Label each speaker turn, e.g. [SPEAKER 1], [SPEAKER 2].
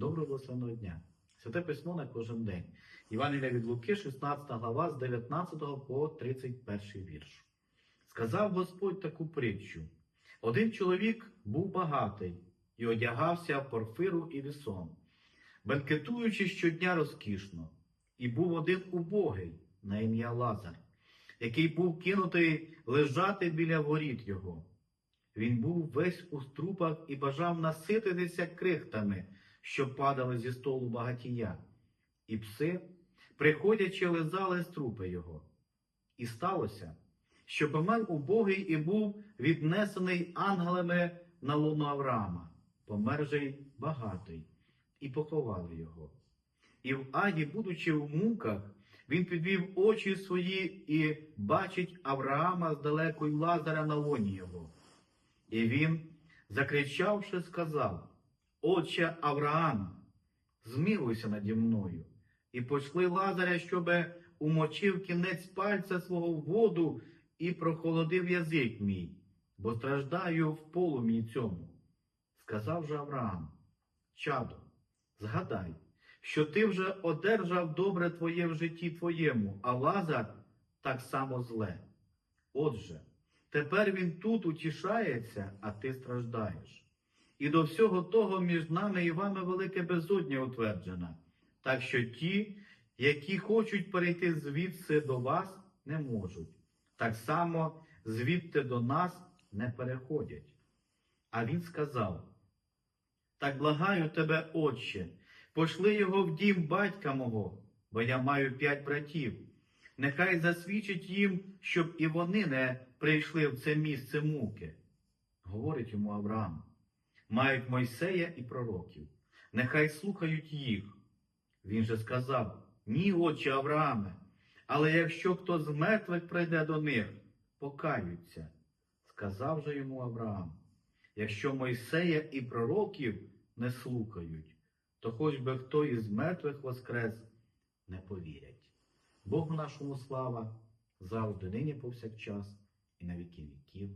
[SPEAKER 1] Доброго благословеного дня. Святе письмо на кожен день. Євангелія від Луки, 16 глава, з 19 по 31 вірш. Сказав Господь таку притчу. Один чоловік був багатий і одягався порфиру і вісон, бенкетуючи щодня розкішно, і був один убогий на ім'я Лазар, який був кинутий лежати біля воріт його. Він був весь у струпах і бажав насититися крихтами, що падали зі столу багатія. І пси, приходячи, лизали струпи його. І сталося, що помер убогий і був віднесений ангелами на луну Авраама, помер же й багатий, і поховали його. І в аді, будучи в муках, він підвів очі свої і бачить Авраама здалеку й Лазаря на лоні його. І він, закричавши, сказав: Отче Авраама, змилуйся наді мною, і пошли Лазаря, щоби умочив кінець пальця свого в воду і прохолодив язик мій, бо страждаю в полум'ї цьому. Сказав же Авраам, чадо, згадай, що ти вже одержав добре твоє в житті твоєму, а Лазар так само зле. Отже, тепер він тут утішається, а ти страждаєш. І до всього того між нами і вами велике безодня утверджена, так що ті, які хочуть перейти звідси до вас, не можуть. Так само звідти до нас не переходять. А він сказав: Так благаю тебе, Отче, пошли його в дім батька мого, бо я маю п'ять братів. Нехай засвідчить їм, щоб і вони не прийшли в це місце муки. Говорить йому Авраам. Мають Мойсея і пророків. Нехай слухають їх. Він же сказав: Ні, отче Аврааме, але якщо хто з мертвих прийде до них, покаються. Сказав же йому Авраам: якщо Мойсея і пророків не слухають, то хоч би хто із мертвих воскрес, не повірять. Богу нашому слава, завжди нині повсякчас і на віки віків.